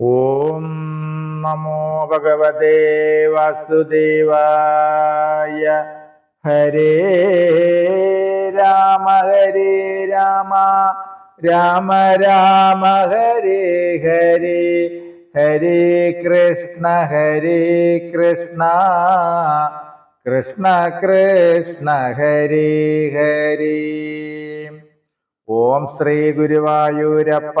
ഓം നമോ ഭഗവതേ വാസുദേവായ. ഹരേ രാമ ഹരേ രാമ. രാമ രാമ ഹരേ ഹരേ. ഹരേ കൃഷ്ണ ഹരേ കൃഷ്ണ. കൃഷ്ണ കൃഷ്ണ ഹരേ ഹരേ. ഓം ശ്രീ ഗുരുവായൂരപ്പ.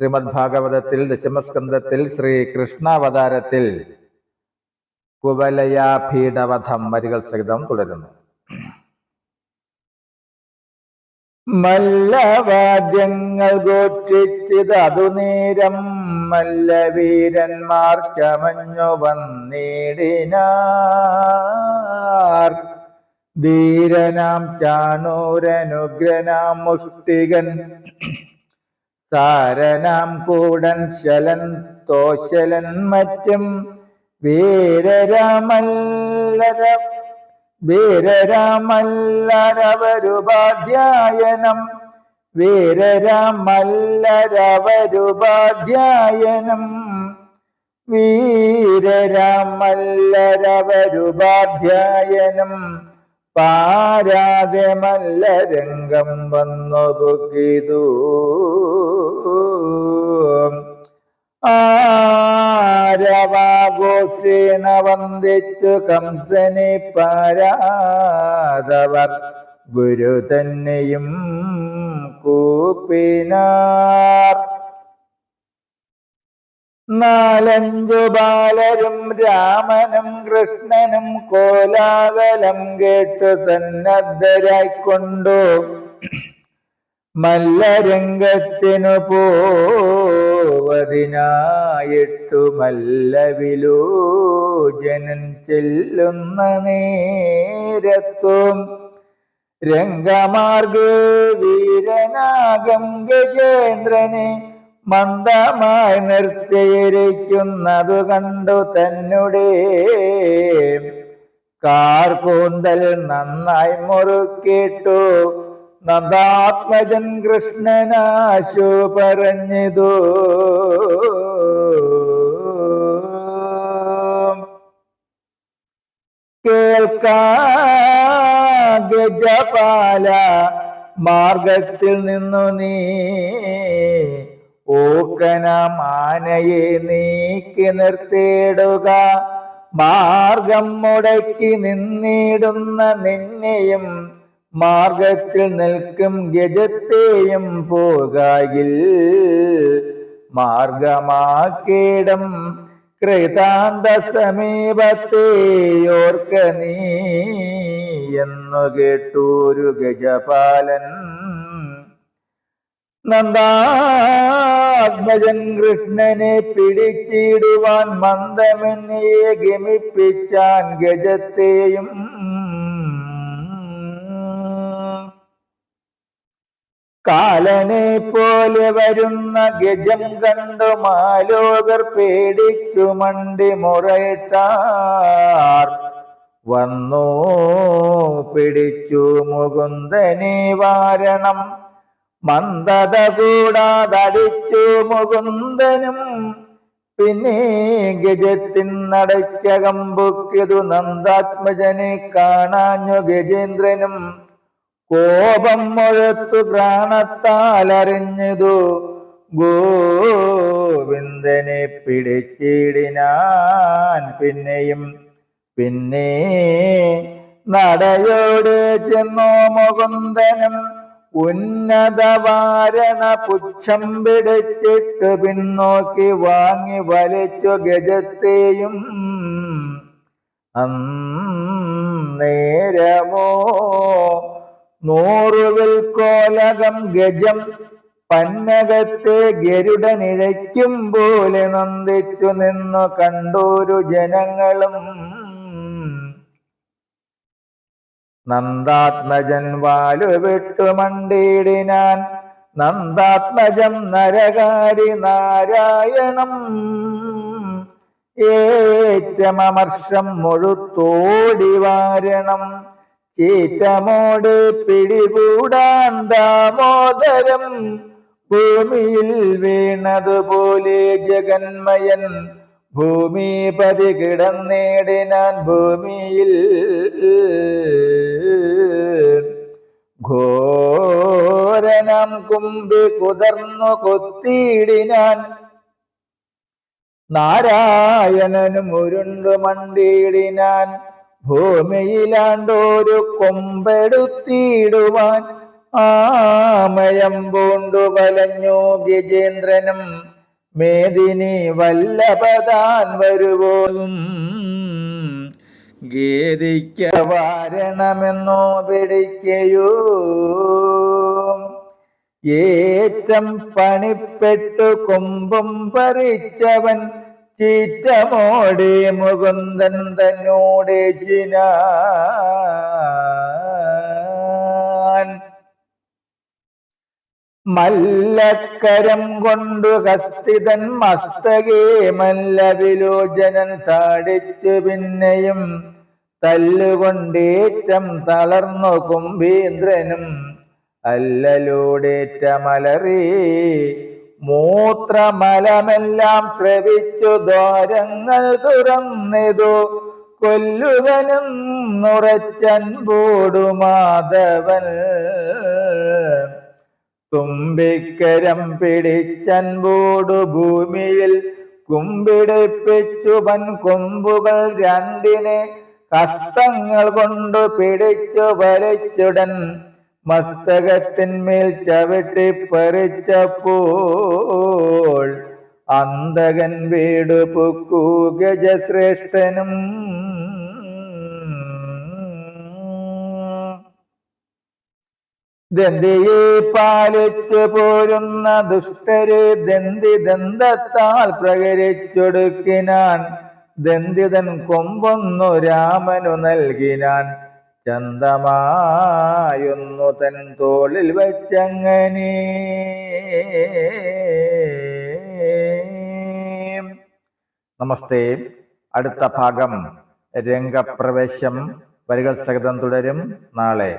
ശ്രീമദ് ഭാഗവതത്തിൽ ദശമസ്കന്ധത്തിൽ ശ്രീ കൃഷ്ണാവതാരത്തിൽ കുവലയാഭീഡവധം വരികൾ സഹിതം തുടരുന്നു. മല്ലവാദ്യങ്ങൾ ഘോഷിച്ചത് അതുനേരം മല്ലവീരന്മാർ ചമഞ്ഞു വന്നിടിനാർ. ധീരനാം ചാണൂരനുഗ്രനാം മുഷ്ടികൻ സാരനാം കൂടൻ ശലൻ തോശലൻ മറ്റും വീരരാമല്ലര വീരരാമല്ലരവരുപാധ്യായനം വീരരാമല്ലരവരുപാധ്യായനം വീരരാമല്ലരവരുപാധ്യായനം പാരാതെ മല്ലരംഗം വന്നു പൊക്കിതു ആരവാഘോഷേണ വന്ദിച്ചു കംസനെ പാരാതവർ ഗുരു തന്നെയും കൂപ്പിനാർ. നാലഞ്ചു ബാലരും രാമനും കൃഷ്ണനും കോലാകലം കേട്ടു സന്നദ്ധരായിക്കൊണ്ടു. മല്ലരംഗത്തിനു പോവതിനായിട്ടു മല്ലവിലോചനൻ ചെല്ലുന്ന നേരത്തും രംഗമാർഗ വീരനാഗം ഗജേന്ദ്രനെ മന്ദമായി നിർത്തിയിരിക്കുന്നതു കണ്ടു തന്നെ കാർകൂന്തൽ നന്നായി മുറുക്കിട്ടു നന്ദാത്മജൻ കൃഷ്ണനാശു പറഞ്ഞതു. കേൾക്കാ ഗജപാല മാർഗത്തിൽ നിന്നു നീ ഓക്കനാം ആനയെ നീക്കി നിർത്തിയിടുക. മാർഗം മുടക്കി നിന്നിടുന്ന നിന്നെയും മാർഗത്തിൽ നിൽക്കും ഗജത്തെയും പോകായിൽ. മാർഗമാക്കിയിടം കൃതാന്ത സമീപത്തെയോർക്ക നീ. എന്നു കേട്ടൂരു ഗജപാലൻ. നന്ദാത്മജൻ കൃഷ്ണനെ പിടിച്ചിടുവാൻ മന്ദമെന്നേ ഗമിപ്പിച്ചാൻ ഗജത്തെയും. കാലനെ പോലെ വരുന്ന ഗജം കണ്ടു മാലോകർ പേടിച്ചു മണ്ടി മുറയിട്ടാർ. വന്നു പിടിച്ചു മുകുന്ദനെ വാരണം മന്ദത കൂടാതടിച്ചു മുകുന്ദനും പിന്നെ ഗജത്തിൻ നടയ്ക്കകം പൊക്കിയതു നന്ദാത്മജനെ കാണാഞ്ഞു ഗജേന്ദ്രനും. കോപം മുഴത്തു ഗ്രാണത്താലറിഞ്ഞതു ഗോവിന്ദനെ പിടിച്ചിടിനാൻ പിന്നെയും. പിന്നെ നടയോടെ ചെന്നോ മുകുന്ദനും ഉന്നത വാരണ പുച്ഛം പിടിച്ചിട്ട് പിന്നോക്കി വാങ്ങി വലിച്ചു ഗജത്തെയും അന്നേരമോ നൂറുവിൽ കോലകം ഗജം പന്നകത്തെ ഗരുഡനിഴയ്ക്കും പോലെ നന്ദിച്ചു നിന്നു കണ്ടോരു ജനങ്ങളും നന്ദാത്മജൻ വാലു വിട്ടു മണ്ടിടിനാൻ. നന്ദാത്മജം നരകാരി നാരായണം. ഏറ്റമർശം മുഴുത്തോടി വാരണം. ചീറ്റമോട് പിടികൂടാൻ ദാമോദരം. ഭൂമിയിൽ വീണതുപോലെ ജഗന്മയൻ ഭൂമിപതി കിടന്നേടിനാൻ ഭൂമിയിൽ ഘോരനം കുമ്പി കുതർന്നു കൊത്തിയിടിനാൻ നാരായണനും ഉരുണ്ടു മണ്ടിയിടിനാൻ ഭൂമിയിലാണ്ടോരു കൊമ്പെടുത്തിയിടുവാൻ ആമയം പൂണ്ടു വലഞ്ഞു ഗജേന്ദ്രനും മേദിനി വല്ലഭതാൻ വരുവോതും. ഗേദിക്ക വാരണമെന്നോ പിടിക്കയോ ഏറ്റം പണിപ്പെട്ടു കൊമ്പും പറിച്ചവൻ ചീറ്റമോടെ മുകുന്ദൻ തന്നോടേശിനാൻ മല്ലക്കരം കൊണ്ടു ഹസ്തിതൻ മസ്തകേ മല്ലവിലോചനൻ താടിച്ചു പിന്നെയും തല്ലുകൊണ്ടേറ്റം തളർന്നു കുംഭീന്ദ്രനും അല്ലലൂടേറ്റ മലറി മൂത്രമലമെല്ലാം ശ്രവിച്ചു ദ്വാരങ്ങൾ തുറന്നിതു. കൊല്ലുവനും നുറച്ചൻ മാധവൻ തുമ്പിക്കരം പിടിച്ചൻപോടു ഭൂമിയിൽ കുമ്പിടിപ്പിച്ചു വൻ കൊമ്പുകൾ രണ്ടിനെ ഹസ്തങ്ങൾ കൊണ്ടു പിടിച്ചു വലിച്ചുടൻ മസ്തകത്തിന്മേൽ ചവിട്ടി പറിച്ചപ്പോൾ അന്തകൻ വീടു പുക്കൂ ഗജശ്രേഷ്ഠനും. ദന്തിയെ പാലിച്ചു പോരുന്ന ദുഷ്ടര് ദന്തി ദന്തത്താൽ പ്രകരിച്ചൊടുക്കിനാൻ. ദന്തിതൻ കൊമ്പൊന്നു രാമനു നൽകിനാൻ. ചന്തമായൊന്നു തൻ തോളിൽ വച്ചങ്ങനെ. നമസ്തേ. അടുത്ത ഭാഗം രംഗപ്രവേശം. വരികൾ സഹിതം തുടരും നാളെ.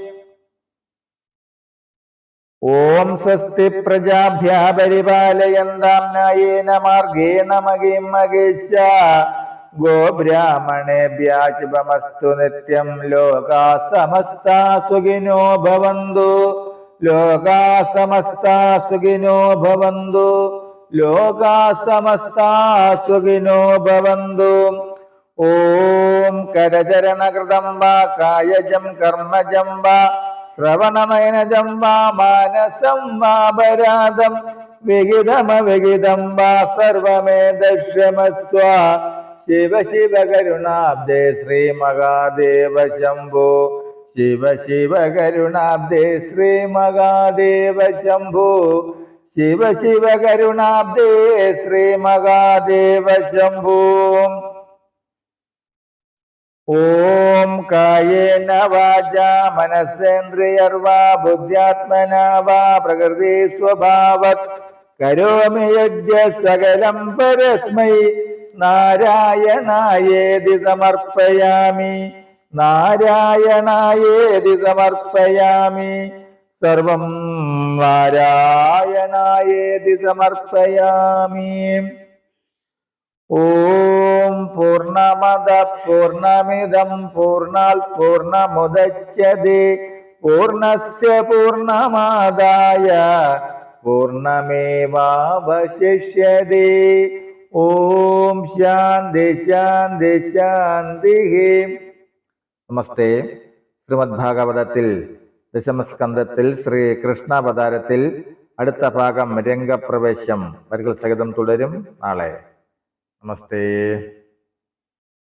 ഓം സ്വസ്തി പ്രജാഭ്യ പരിപാലയന്താം നായേന മാർഗേണ മകിം മകേശ ഗോബ്രാഹ്മണേഭ്യ ശുഭമസ്തു നിത്യം. ലോകാ സമസ്ത സുഖിനോ ഭവന്തു. ലോകാ സമസ്ത സുഖിനോ ഭവന്തു. ലോകാ സമസ്ത സുഖിനോ ഭവന്തു. ഓം കരചരണകൃതം വാ കായജം കർമ്മജം വാ ശ്രവണനയനജം വാ മാനസം വാപരാധം വിഹിതമവിഹിതം വാ സർവമേ ദക്ഷമസ്വ ശിവ ശിവ കരുണാബ്ദേ ശ്രീ മഹാദേവ ശംഭോ ശിവ ശിവ കരുണാബ്ദേ ശ്രീ മഹാദേവ ശംഭോ ശിവ ശിവ കരുണാബ്ദേ ശ്രീ മഹാദേവ ശംഭോ ഓം കായേന വാച മനസ്സേന്ദ്രിയർവാ ബുദ്ധ്യാത്മനാ വാ പ്രകൃതി സ്വഭാവത് കരോമി യജ്ഞ സകലം പരസ്മൈ നാരായണായേതി സമർപ്പയാമി. നാരായണായേതി സമർപ്പയാമി. സർവം നാരായണായേതി സമർപ്പയാമി. ഓം പൂർണമദ പൂർണമിതം പൂർണാൽ പൂർണമുദച്ചതി. പൂർണസ് പൂർണമാദായ പൂർണമേവാവശിഷ്യതി. ഓം ശാന്തി ശാന്തി ശാന്തി. നമസ്തേ. ശ്രീമദ് ഭാഗവതത്തിൽ ദശമസ്കന്ധത്തിൽ ശ്രീ കൃഷ്ണാവതാരത്തിൽ അടുത്ത ഭാഗം രംഗപ്രവേശം. വരികൾ സഹിതം തുടരും നാളെ. നമസ്തേ